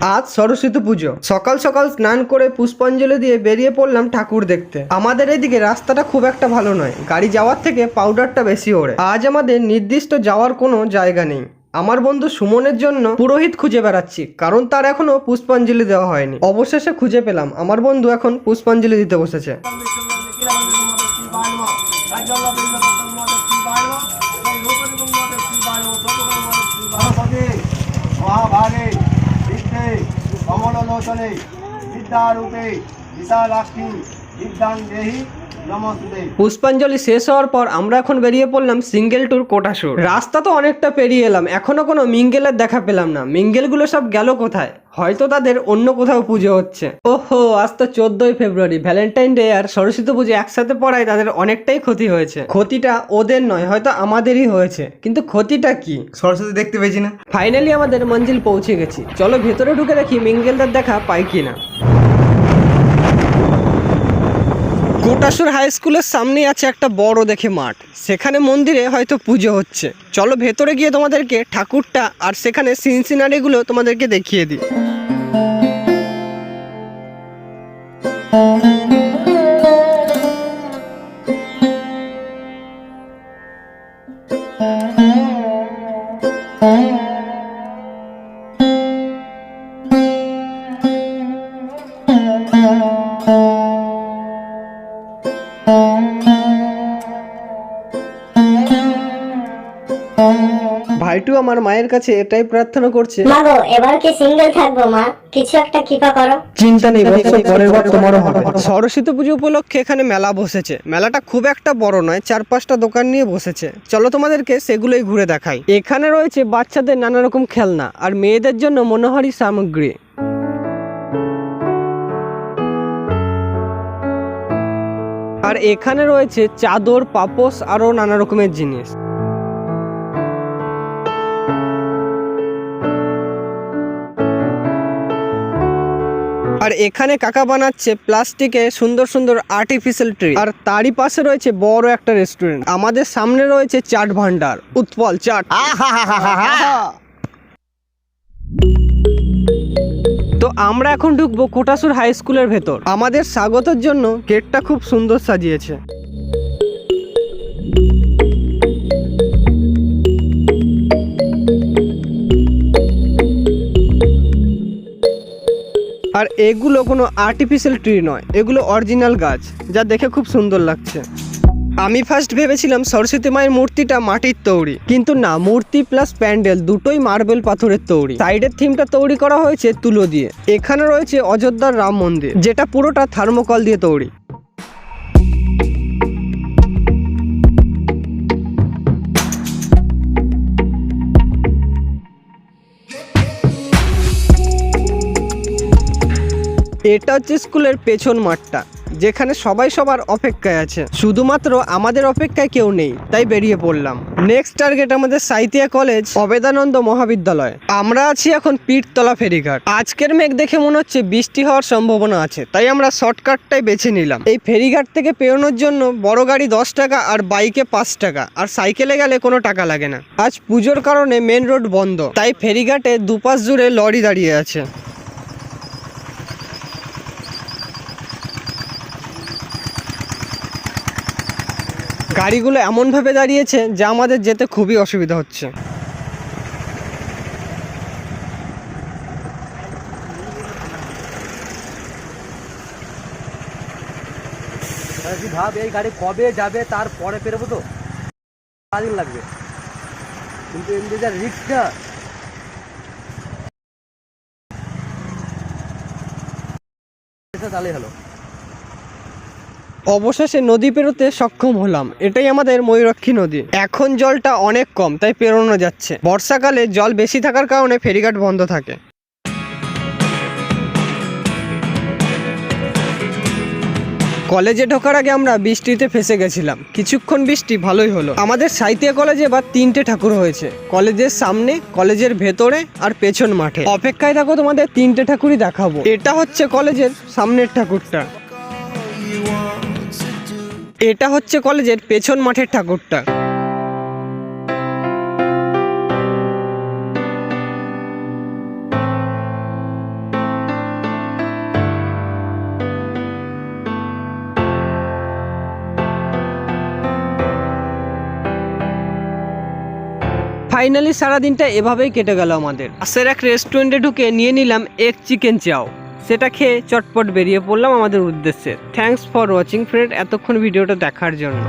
আজ সরস্বতী পুজো। সকাল সকাল স্নান করে পুষ্পাঞ্জলি দিয়ে বেরিয়ে পড়লাম ঠাকুর দেখতে। আমাদের এদিকে রাস্তাটা খুব একটা ভালো নয়। গাড়ি যাওয়ার থেকে পাউডারটা বেশি ওড়ে। আজ আমাদের নির্দিষ্ট যাওয়ার কোনো জায়গা নেই। আমার বন্ধু সুমনের জন্য পুরোহিত খুঁজে বেড়াচ্ছি, কারণ তার এখনও পুষ্পাঞ্জলি দেওয়া হয়নি। অবশেষে খুঁজে পেলাম। আমার বন্ধু এখন পুষ্পাঞ্জলি দিতে বসেছে। प्रदोषणे विद्यारूपे विशालाक्षी विद्यां পুষ্পাঞ্জলি শেষ হওয়ার পর আমরা এখন বেরিয়ে পড়লাম সিঙ্গেল ট্যুর কোটাসুর রাস্তা তো অনেকটা পেরিয়ে এলাম এখনও কোনো মিঙ্গেলের দেখা পেলাম না। মিঙ্গেলগুলো সব গেল কোথায়? হয়তো তাদের অন্য কোথাও পুজো হচ্ছে। ওহো আজ তো চোদ্দই ফেব্রুয়ারি ভ্যালেন্টাইন ডে আর সরস্বতী পুজো একসাথে পড়ায় তাদের অনেকটাই ক্ষতি হয়েছে। ক্ষতিটা ওদের নয় হয়তো আমাদেরই হয়েছে। কিন্তু ক্ষতিটা কি? সরস্বতী দেখতে পেয়েছি না। ফাইনালি আমাদের মঞ্জিল পৌঁছে গেছি। চলো ভেতরে ঢুকে দেখি মিঙ্গেলদের দেখা পাই কিনা। কোটাসুর হাই স্কুলের সামনে আছে একটা বড় দেখে মাঠ। সেখানে মন্দিরে হয়তো পুজো হচ্ছে। চলো ভেতরে গিয়ে তোমাদেরকে ঠাকুরটা আর সেখানে সিনসিনারিগুলো তোমাদেরকে দেখিয়ে দিই। ভাইটু আমার মায়ের কাছে এটাই প্রার্থনা করছে। মা গো এবার কি সিঙ্গেল থাকব মা? কিছু একটা কৃপা করো। চিন্তা নেই বৎস, পরের বার তোমারও হবে। সরস্বতী পুজো উপলক্ষে এখানে মেলা বসেছে। মেলাটা খুব একটা বড় নয় চার পাঁচটা দোকান নিয়ে বসেছে। চলো তোমাদেরকে সেগুলোই ঘুরে দেখাই। এখানে রয়েছে বাচ্চাদের নানা রকম খেলনা আর মেয়েদের জন্য মনোহারী সামগ্রী। আর এখানে রয়েছে চাদর পাপোস আরও নানা রকমের জিনিস। আর এখানে কাকা বানাচ্ছে প্লাস্টিকে সুন্দর সুন্দর আর্টিফিশিয়াল ট্রি আর তারই পাশে রয়েছে বড় একটা রেস্টুরেন্ট আমাদের সামনে রয়েছে চাট ভান্ডার উৎপল চাট। তো আমরা এখন ঢুকবো কোটাসুর হাই স্কুলের ভেতর। আমাদের স্বাগতের জন্য গেটটা খুব সুন্দর সাজিয়েছে। আর এগুলো কোনো আর্টিফিশিয়াল ট্রি নয়, এগুলো অরিজিনাল গাছ, যা দেখে খুব সুন্দর লাগছে। আমি ফার্স্ট ভেবেছিলাম সরস্বতী মায়ের মূর্তিটা মাটির তৈরি, কিন্তু না, মূর্তি প্লাস প্যান্ডেল দুটোই মার্বেল পাথরের তৈরি। সাইডের থিমটা তৈরি করা হয়েছে তুলো দিয়ে। এখানে রয়েছে অযোধ্যার রাম মন্দির, যেটা পুরোটা থার্মোকল দিয়ে তৈরি। এটা হচ্ছে স্কুলের পেছন মাঠটা, যেখানে সবাই সবার অপেক্ষায় আছে। শুধুমাত্র আমাদের অপেক্ষায় কেউ নেই, তাই বেরিয়ে পড়লাম। নেক্সট টার্গেট আমাদের সাইতিয়া কলেজ অবেদানন্দ মহাবিদ্যালয়। আমরা আছি এখন পীরতলা ফেরিঘাট। আজকের মেঘ দেখে মনে হচ্ছে বৃষ্টি হওয়ার সম্ভাবনা আছে, তাই আমরা শর্টকাটটাই বেছে নিলাম। এই ফেরিঘাট থেকে পেরোনোর জন্য বড় গাড়ি দশ টাকা আর বাইকে পাঁচ টাকা, আর সাইকেলে গেলে কোনো টাকা লাগে না। আজ পুজোর কারণে মেন রোড বন্ধ, তাই ফেরিঘাটে দুপাশ জুড়ে লরি দাঁড়িয়ে আছে। গাড়িগুলো এমনভাবে দাঁড়িয়েছে যা আমাদের যেতে খুবই অসুবিধা হচ্ছে। ভাব, এই গাড়ি কবে যাবে তারপরে পেরোবো তো? দিন লাগবে। কিন্তু এমনি যা রিক্সটা তাহলেই হলো। অবশেষে নদী পেরোতে সক্ষম হলাম। এটাই আমাদের ময়ূরাক্ষী নদী। এখন জলটা অনেক কম, তাই পেরোনো যাচ্ছে। বর্ষাকালে জল বেশি থাকার কারণে ফেরিঘাট বন্ধ থাকে। কলেজে ঢোকার আগে আমরা বৃষ্টিতে ফেসে গেছিলাম। কিছুক্ষণ বৃষ্টি ভালোই হলো। আমাদের সাহিত্য কলেজে এবার তিনটে ঠাকুর হয়েছে। কলেজের সামনে, কলেজের ভেতরে আর পেছন মাঠে। অপেক্ষায় থাকো, তোমাদের তিনটে ঠাকুরই দেখাবো। এটা হচ্ছে কলেজের সামনের ঠাকুরটা। এটা হচ্ছে কলেজের পেছন মাঠের ঠাকুরটা। ফাইনালি সারাদিনটা এভাবেই কেটে গেল আমাদের। আসের এক রেস্টুরেন্টে ঢুকে নিয়ে নিলাম এক চিকেন চাও। সেটা খেয়ে চটপট বেরিয়ে পড়লাম আমাদের উদ্দেশ্যে। থ্যাংকস ফর ওয়াচিং ফ্রেন্ড এতক্ষণ ভিডিওটা দেখার জন্য।